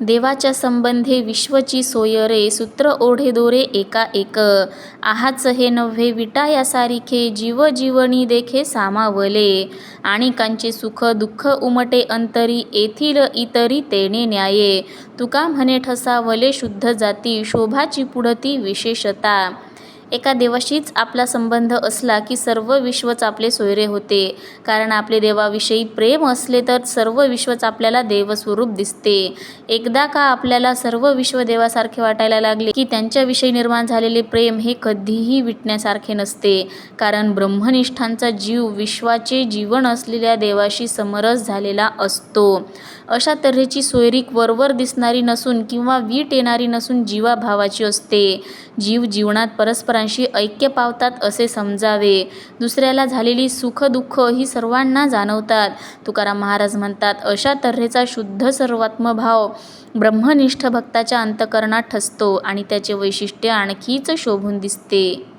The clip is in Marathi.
देवाच्या संबंधे विश्वची सोय रे सूत्र ओढे दोरे एका एक. आहाच हे नव्हे विटा या सारिखे जीव जीवनी देखे सामावले. आणि कांचे सुख दुःख उमटे अंतरी येथील इतरी तेने न्याये. तुका म्हणे ठसावले शुद्ध जाती शोभाची पुढती विशेषता. एका देवाशीच आपला संबंध असला की सर्व विश्वच आपले सोयरे होते. कारण आपले देवाविषयी प्रेम असले तर सर्व विश्वच आपल्याला देवस्वरूप दिसते. एकदा का आपल्याला सर्व विश्व देवासारखे वाटायला लागले की त्यांच्याविषयी निर्माण झालेले प्रेम हे कधीही विटण्यासारखे नसते. कारण ब्रह्मनिष्ठांचा जीव विश्वाचे जीवन असलेल्या देवाशी समरस झालेला असतो. अशा तऱ्हेची सोयरीक वरवर दिसणारी नसून किंवा वीट येणारी नसून जीवाभावाची असते. जीव जीवनात परस्पर इतरांशी ऐक्य पावतात असे समजावे. दुसऱ्याला झालेली सुखदुःख ही सर्वांना जाणवतात. तुकाराम महाराज म्हणतात अशा तऱ्हेचा शुद्ध सर्वात्मभाव ब्रह्मनिष्ठ भक्ताच्या अंतकरणात ठसतो आणि त्याचे वैशिष्ट्य आणखीच शोभून दिसते.